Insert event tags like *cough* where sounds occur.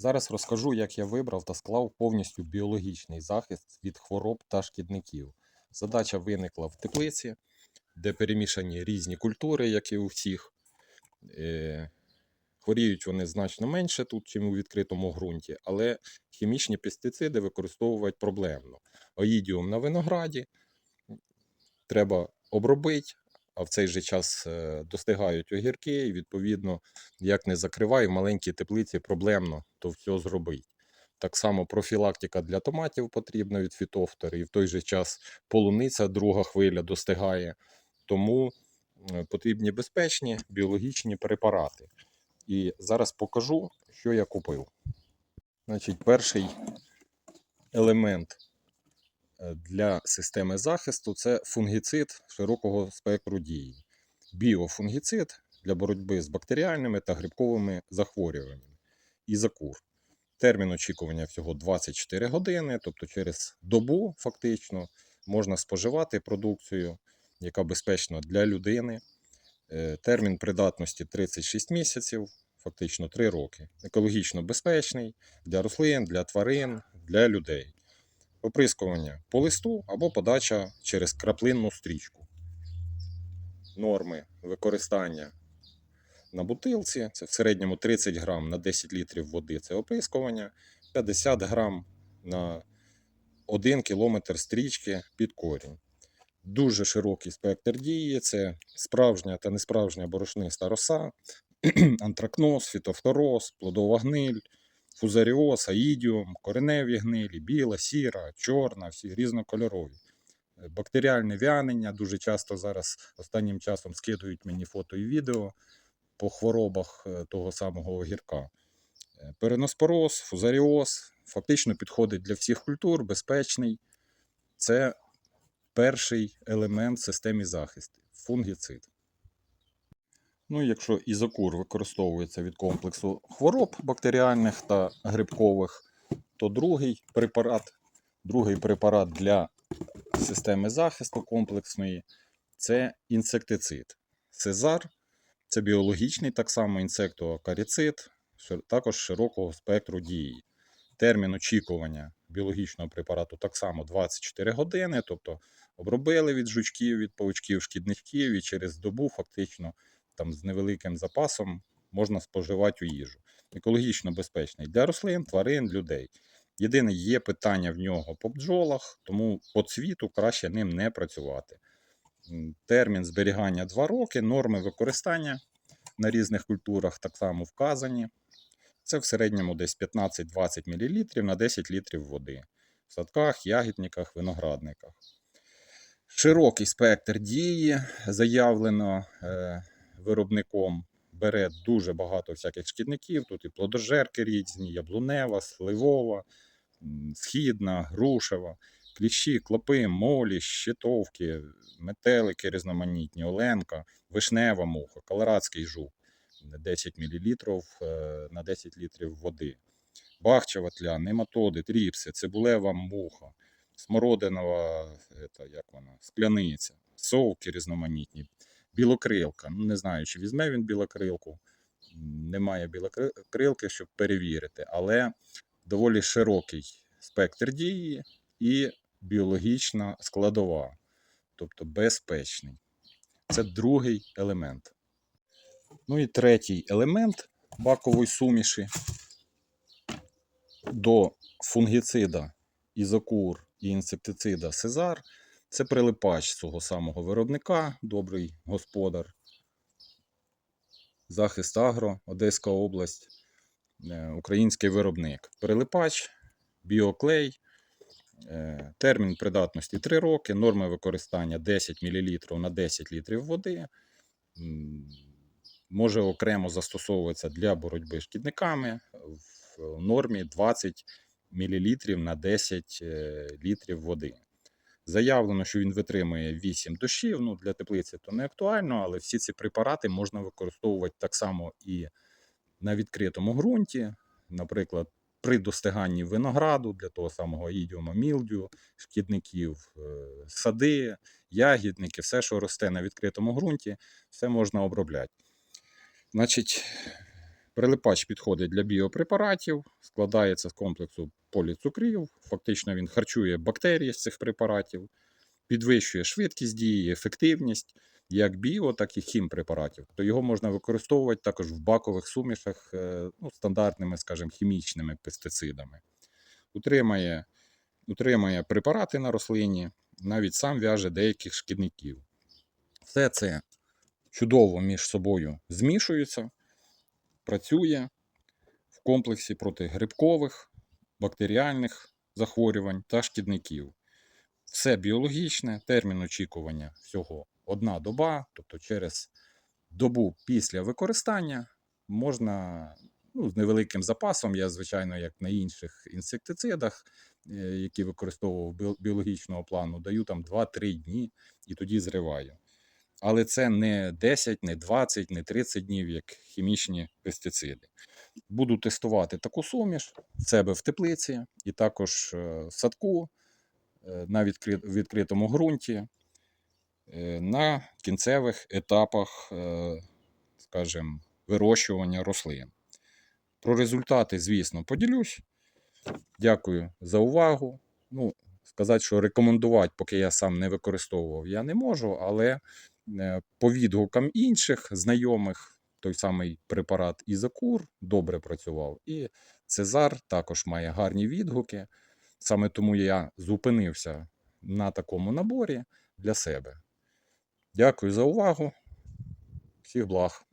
Зараз розкажу, як я вибрав та склав повністю біологічний захист від хвороб та шкідників. Задача виникла в теплиці, де перемішані різні культури, як і у всіх. Е, Хворіють вони значно менше тут, ніж у відкритому ґрунті, але хімічні пестициди використовувати проблемно. Оїдіум на винограді треба обробити, а в цей же час е, достигають огірки, і відповідно, як не закривай, в маленькій теплиці проблемно то все зробити. Так само профілактика для томатів потрібна від фітофтори, і в той же час полуниця, друга хвиля достигає. Тому е, потрібні безпечні біологічні препарати. І зараз покажу, що я купив. Значить, перший елемент для системи захисту це фунгіцид широкого спектру дії. Біофунгіцид для боротьби з бактеріальними та грибковими захворюваннями. Ізакур. Термін очікування всього 24 години, тобто через добу фактично можна споживати продукцію, яка безпечна для людини. Е, Термін придатності 36 місяців, фактично 3 роки. Екологічно безпечний для рослин, для тварин, для людей. Оприскування по листу або подача через краплинну стрічку. Норми використання на бутилці це в середньому 30 грам на 10 літрів води це оприскування, 50 грам на 1 кілометр стрічки під корінь. Дуже широкий спектр дії це справжня та несправжня борошниста роса, *clears throat* антракноз, фітофтороз, плодова гниль, фузаріоз, аїдіум, кореневі гнилі, біла, сіра, чорна, всі різнокольорові. Е, Бактеріальне вянення дуже часто зараз останнім часом скидують мені фото і відео по хворобах е, того самого огірка. Е, Переноспороз, фузаріоз фактично підходить для всіх культур, безпечний. Це перший елемент в системі захисту фунгіцид. Ну, якщо ізокур використовується від комплексу хвороб бактеріальних та грибкових, то другий препарат, другий препарат для системи захисту комплексної це інсектицид. Сезар це біологічний так само інсектоакаріцид, також широкого спектру дії. Термін очікування біологічного препарату так само 24 години, тобто обробили від жучків, від павучків, шкідників, і через добу фактично там з невеликим запасом можна споживати у їжу. Екологічно безпечний для рослин, тварин, людей. Єдине, є питання в нього по бджолах, тому по цвіту краще ним не працювати. Термін зберігання 2 роки, норми використання на різних культурах так само вказані. Це в середньому десь 15-20 мл на 10 літрів води в садках, ягідниках, виноградниках. Широкий спектр дії заявлено е, виробником. Бере дуже багато всяких шкідників. Тут і плодожерки різні, яблунева, сливова, східна, грушева, кліщі, клопи, молі, щитовки, метелики різноманітні, оленка, вишнева муха, колорадський жук. 10 мл на 10 літрів води. Бахчева тля, нематоди, тріпси, цибулева муха, смородинова ета, як вона, скляниця, совки різноманітні, білокрилка. Ну, не знаю, чи візьме він білокрилку. Немає білокрилки, щоб перевірити, але доволі широкий спектр дії і біологічна складова, тобто безпечний. Це другий елемент. Ну і третій елемент бакової суміші до фунгіцида ізокур і інсектицида Сезар. Це прилипач цього самого виробника, добрий господар. Захист Агро, Одеська область, е, український виробник. Прилипач, біоклей, е, термін придатності 3 роки, норми використання 10 мл на 10 літрів води. Може окремо застосовуватися для боротьби з шкідниками в нормі 20 мл на 10 е, літрів води. Заявлено, що він витримує 8 дощів. Ну, для теплиці то не актуально, але всі ці препарати можна використовувати так само і на відкритому ґрунті, наприклад, при достиганні винограду для того самого ідіума мілдю, шкідників, е, сади, ягідники, все, що росте на відкритому ґрунті, все можна обробляти. Значить, Прилипач підходить для біопрепаратів, складається з комплексу поліцукрів. Фактично він харчує бактерії з цих препаратів, підвищує швидкість дії, ефективність як біо, так і хімпрепаратів. То його можна використовувати також в бакових сумішах е, ну, стандартними, скажімо, хімічними пестицидами. Утримає, утримає препарати на рослині, навіть сам в'яже деяких шкідників. Все це чудово між собою змішується, працює в комплексі проти грибкових, бактеріальних захворювань та шкідників. Все біологічне, термін очікування всього одна доба, тобто через добу після використання можна ну, з невеликим запасом. Я, звичайно, як на інших інсектицидах, е, які використовував біологічного плану, даю там 2-3 дні і тоді зриваю. Але це не 10, не 20, не 30 днів, як хімічні пестициди. Буду тестувати таку суміш в себе в теплиці і також е, в садку е, на відкритому ґрунті е, на кінцевих етапах, скажімо, вирощування рослин. Про результати, звісно, поділюсь. Дякую за увагу. Ну, сказати, що рекомендувати, поки я сам не використовував, я не можу, але по відгукам інших знайомих той самий препарат Ізокур добре працював. І Цезар також має гарні відгуки. Саме тому я зупинився на такому наборі для себе. Дякую за увагу. Всіх благ.